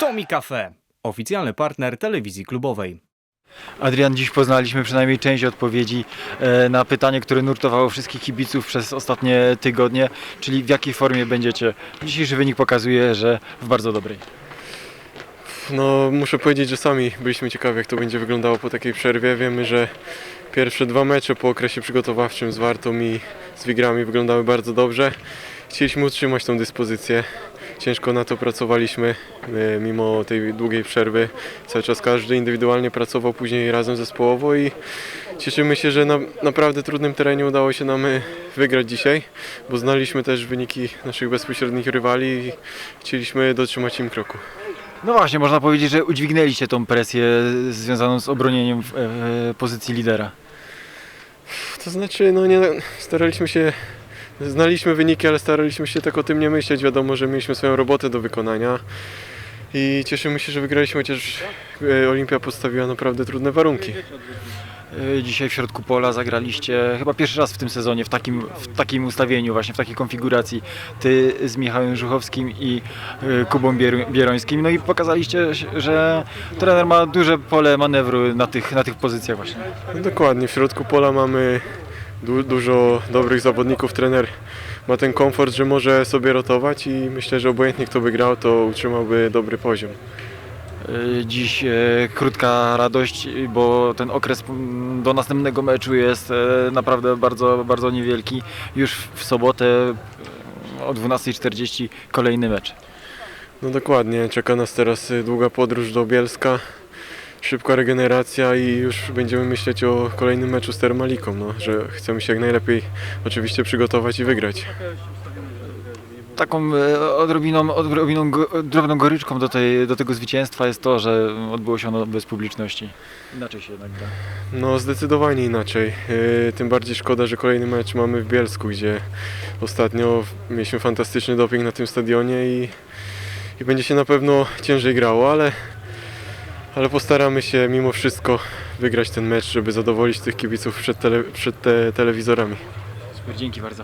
Tomi Cafe, oficjalny partner telewizji klubowej. Adrian, dziś poznaliśmy przynajmniej część odpowiedzi e, na pytanie, które nurtowało wszystkich kibiców przez ostatnie tygodnie, czyli w jakiej formie będziecie. Dzisiejszy wynik pokazuje, że w bardzo dobrej. No, muszę powiedzieć, że sami byliśmy ciekawi, jak to będzie wyglądało po takiej przerwie. Wiemy, że pierwsze dwa mecze po okresie przygotowawczym z Wartą i z Wigrami wyglądały bardzo dobrze. Chcieliśmy utrzymać tą dyspozycję. Ciężko na to pracowaliśmy, e, mimo tej długiej przerwy. Cały czas każdy indywidualnie pracował, później razem zespołowo i cieszymy się, że na naprawdę trudnym terenie udało się nam e, wygrać dzisiaj, bo znaliśmy też wyniki naszych bezpośrednich rywali i chcieliśmy dotrzymać im kroku. No właśnie, można powiedzieć, że udźwignęliście tą presję związaną z obronieniem e, pozycji lidera. To znaczy, no nie, staraliśmy się, znaliśmy wyniki, ale staraliśmy się tak o tym nie myśleć. Wiadomo, że mieliśmy swoją robotę do wykonania i cieszymy się, że wygraliśmy, chociaż e, Olimpia postawiła naprawdę trudne warunki. E, Dzisiaj w środku pola zagraliście chyba pierwszy raz w tym sezonie w takim, w takim ustawieniu, właśnie w takiej konfiguracji. Ty z Michałem Żuchowskim i e, Kubą Bier- Bierońskim. No i pokazaliście, że trener ma duże pole manewru na tych, na tych pozycjach właśnie. No dokładnie, w środku pola mamy du dużo dobrych zawodników. Trener ma ten komfort, że może sobie rotować i myślę, że obojętnie kto by grał, to utrzymałby dobry poziom. E, Dziś e, krótka radość, bo ten okres do następnego meczu jest e, naprawdę bardzo, bardzo niewielki. Już w sobotę o 12.40 kolejny mecz. No dokładnie, czeka nas teraz y, długa podróż do Bielska, szybka regeneracja i już będziemy myśleć o kolejnym meczu z Termaliką, no, że chcemy się jak najlepiej oczywiście przygotować i wygrać. Taką e, odrobiną, odrobiną drobną goryczką do, tej, do tego zwycięstwa jest to, że odbyło się ono bez publiczności. Inaczej się jednak gra. No zdecydowanie inaczej, Yy, tym bardziej szkoda, że kolejny mecz mamy w Bielsku, gdzie ostatnio mieliśmy fantastyczny doping na tym stadionie i, i będzie się na pewno ciężej grało, ale, ale postaramy się mimo wszystko wygrać ten mecz, żeby zadowolić tych kibiców przed, tele, przed te telewizorami. Super, dzięki bardzo.